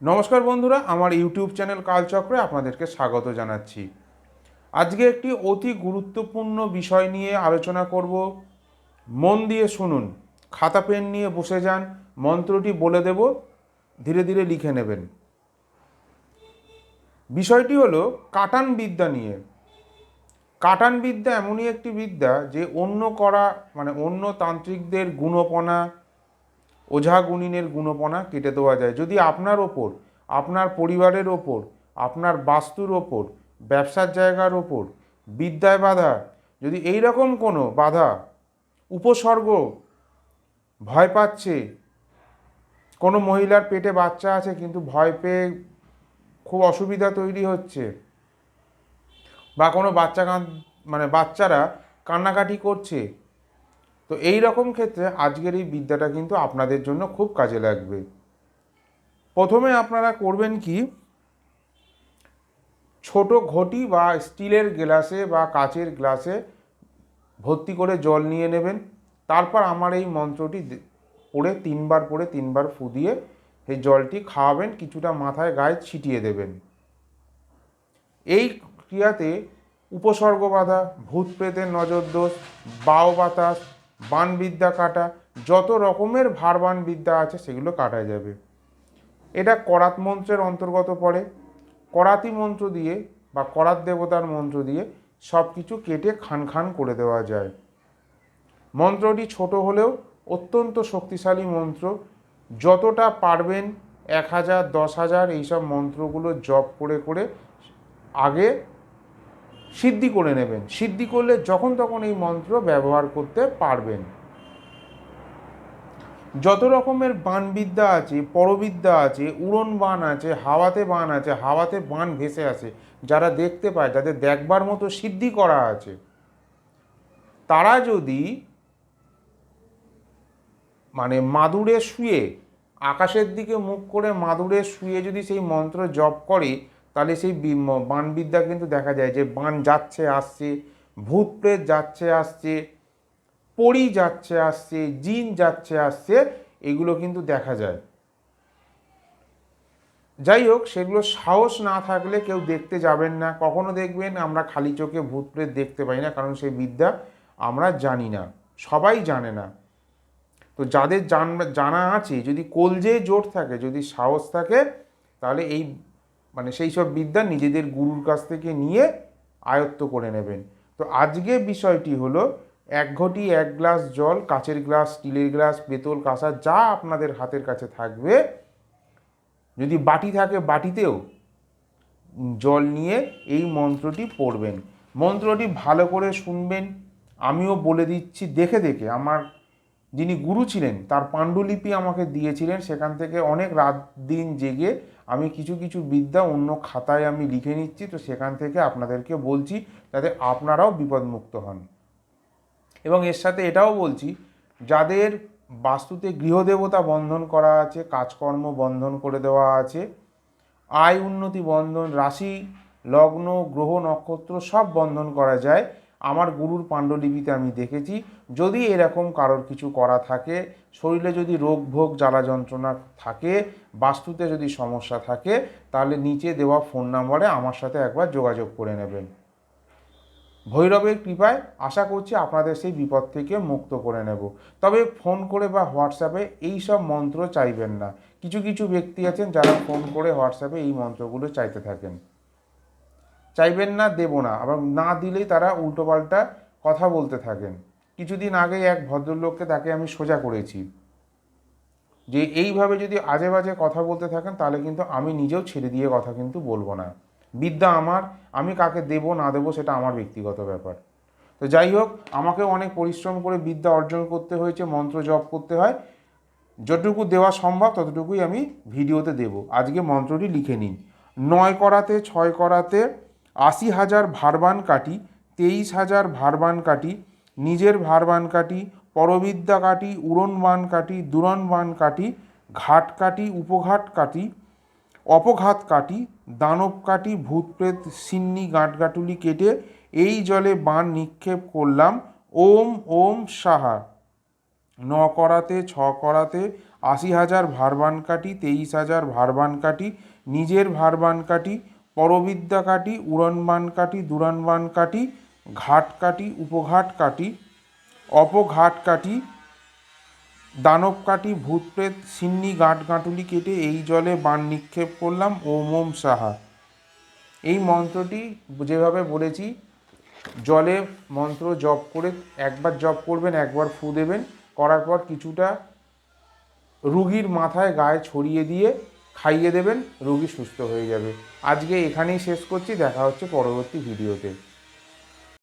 নমস্কার বন্ধুরা, আমার ইউটিউব চ্যানেল কালচক্রে আপনাদেরকে স্বাগত জানাচ্ছি। আজকে একটি অতি গুরুত্বপূর্ণ বিষয় নিয়ে আলোচনা করব। মন দিয়ে শুনুন, খাতা পেন নিয়ে বসে যান, মন্ত্রটি বলে দেব, ধীরে ধীরে লিখে নেবেন। বিষয়টি হলো কাটান বিদ্যা নিয়ে। কাটান বিদ্যা এমনই একটি বিদ্যা যে অন্য করা মানে অন্য তান্ত্রিকদের গুণপনা ওঝা গুণিনের গুণপনা কেটে দেওয়া যায়। যদি আপনার ওপর, আপনার পরিবারের ওপর, আপনার বাস্তুর ওপর, ব্যবসার জায়গার ওপর বিদ্যায় বাধা, যদি এই রকম কোনো বাধা, উপসর্গ ভয় পাচ্ছে, কোনো মহিলার পেটে বাচ্চা আছে কিন্তু ভয় পেয়ে খুব অসুবিধা তৈরি হচ্ছে, বা কোনো বাচ্চা কান মানে বাচ্চারা কান্নাকাটি করছে তো এই রকম ক্ষেত্রে আজকের এই বিদ্যাটা কিন্তু আপনাদের জন্য খুব কাজে লাগবে। প্রথমে আপনারা করবেন কি? ছোট ঘটি বা স্টিলের গ্লাসে বা কাচের গ্লাসে ভর্তি করে জল নিয়ে নেবেন। তারপর আমার এই মন্ত্রটি পড়ে তিনবার পড়ে তিনবার ফু দিয়ে এই জলটি খাওয়াবেন, কিছুটা মাথায় গায়ে ছিটিয়ে দেবেন। এই ক্রিয়াতে উপসর্গ বাধা ভূত প্রেতের নজর দোষ বাও বাতাস বান বিদ্যা কাটা, যত রকমের ভারবান বিদ্যা আছে সেগুলো কাটা যাবে। এটা করাত মন্ত্রের অন্তর্গত পড়ে। করাতি মন্ত্র দিয়ে বা করাত দেবতার মন্ত্র দিয়ে সব কিছু কেটে খান খান করে দেওয়া যায়। মন্ত্রটি ছোট হলেও অত্যন্ত শক্তিশালী মন্ত্র। যতটা পারবেন এক হাজার, দশ হাজার এইসব মন্ত্রগুলো জপ করে করে আগে সিদ্ধি করে নেবেন। সিদ্ধি করলে যখন তখন এই মন্ত্র ব্যবহার করতে পারবেন। যত রকমের বানবিদ্যা আছে, পরবিদ্যা আছে, উড়ন বান আছে, হাওয়াতে বান আছে, হাওয়াতে বান ভেসে আসে, যারা দেখতে পায়, যাদের দেখবার মতো সিদ্ধি করা আছে, তারা যদি মানে মাদুরে শুয়ে, আকাশের দিকে মুখ করে মাদুরে শুয়ে যদি সেই মন্ত্র জপ করে তাহলে সেই বি- ম- বানবিদ্যা কিন্তু দেখা যায় যে বান যাচ্ছে, আসছে ভূত প্রেত যাচ্ছে, আসছে, পরি যাচ্ছে, আসছে, জিন যাচ্ছে, আসছে, এগুলো কিন্তু দেখা যায়। যাই হোক, সেগুলো সাহস না থাকলে কেউ দেখতে যাবেন না। কখনো দেখবেন আমরা খালি চোখে ভূত প্রেত দেখতে পাই না, কারণ সেই বিদ্যা আমরা জানি না, সবাই জানে না। তো যাদের জান আছে, যদি কলজে জোট থাকে, যদি সাহস থাকে, তাহলে এই মানে সেই সব বিদ্যা নিজেদের গুরুর কাছ থেকে নিয়ে আয়ত্ত করে নেবেন। তো আজকে বিষয়টি হলো, এক ঘটি এক গ্লাস জল, কাচের গ্লাস, স্টিলের গ্লাস, পেতল, কাঁসা, যা আপনাদের হাতের কাছে থাকবে। যদি বাটি থাকে বাটিতেও জল নিয়ে এই মন্ত্রটি পড়বেন। মন্ত্রটি ভালো করে শুনবেন। আমিও বলে দিচ্ছি, দেখে দেখে। আমার যিনি গুরু ছিলেন, তার পাণ্ডুলিপি আমাকে দিয়েছিলেন, সেখান থেকে অনেক রাত দিন জেগে আমি কিছু কিছু বিদ্যা অন্য খাতায় আমি লিখে নিচ্ছি, তো সেখান থেকে আপনাদেরকে বলছি যাতে আপনারাও বিপদমুক্ত হন। এবং এর সাথে এটাও বলছি, যাদের বাস্তুতে গৃহদেবতা বন্ধন করা আছে, কাজকর্ম বন্ধন করে দেওয়া আছে, আয় উন্নতি বন্ধন, রাশি, লগ্ন, গ্রহ, নক্ষত্র সব বন্ধন করা যায় আমার গুরুর পাণ্ডুলিপিতে আমি দেখেছি, যদি এরকম কারোর কিছু করা থাকে, শরীরে যদি রোগ ভোগ জ্বালা যন্ত্রণা থাকে, বাস্তুতে যদি সমস্যা থাকে, তাহলে নিচে দেওয়া ফোন নাম্বারে আমার সাথে একবার যোগাযোগ করে নেবেন। ভৈরবের কৃপায় আশা করছি আপনাদের সেই বিপদ থেকে মুক্ত করে নেব। তবে ফোন করে বা হোয়াটসঅ্যাপে এই সব মন্ত্র চাইবেন না। কিছু কিছু ব্যক্তি আছেন যারা ফোন করে হোয়াটসঅ্যাপে এই মন্ত্রগুলো চাইতে থাকেন। চাইবেন না, দেব না। আবার না দিলেই তারা উল্টোপাল্টা কথা বলতে থাকেন। কিছুদিন আগে এক ভদ্রলোককে তাকে আমি সোজা করেছি। যে এইভাবে যদি আজে বাজে কথা বলতে থাকেন, তাহলে কিন্তু আমি নিজেও ছেড়ে দিয়ে কথা কিন্তু বলব না। বিদ্যা আমার, আমি কাকে দেবো না দেবো সেটা আমার ব্যক্তিগত ব্যাপার। তো যাই হোক আমাকে অনেক পরিশ্রম করে বিদ্যা অর্জন করতে হয়েছে, মন্ত্র জপ করতে হয়। যতটুকু দেওয়া সম্ভব, ততটুকুই আমি ভিডিওতে দেব। আজকে মন্ত্রটি লিখে নিন। নয় করাতে, ছয় করাতে আশি হাজার ভারবান কাটি, তেইশ হাজার ভারবান কাটি, নিজের ভারবান কাটি, পরবিদ্যা কাটি উড়ন বান কাটি দুরন বান কাটি, ঘাট কাটি, উপঘাট কাটি, অপঘাত কাটি, দানব কাটি ভূত প্রেত সিন্নি, গাঁটগাটুলি কেটে এই জলে বান নিক্ষেপ করলাম। ওম ওম সাহা। ন করাতে, ছ করাতে, আশি হাজার ভারবান কাটি, তেইশ হাজার ভারবান কাটি, নিজের ভারবান কাটি পরবিদ্যা কাটি উড়নবান কাটি দুরানবান কাটি ঘাট কাটি উপঘাট কাটি অপঘাট কাটি দানব কাটি ভূত প্রেত সিন্নি গাঁট গাঁটুলি কেটে এই জলে বান নিক্ষেপ করলাম, ওম ওম সাহা। এই মন্ত্রটি যেভাবে বলেছি, জলে মন্ত্র জপ করে একবার জপ করবেন, একবার ফু দেবেন, করার পর কিছুটা রুগীর মাথায় গায়ে ছড়িয়ে দিয়ে খাইয়ে দেবেন রুগী সুস্থ হয়ে যাবে। আজকে এখানেই শেষ করছি দেখা হচ্ছে পরবর্তী ভিডিওতে।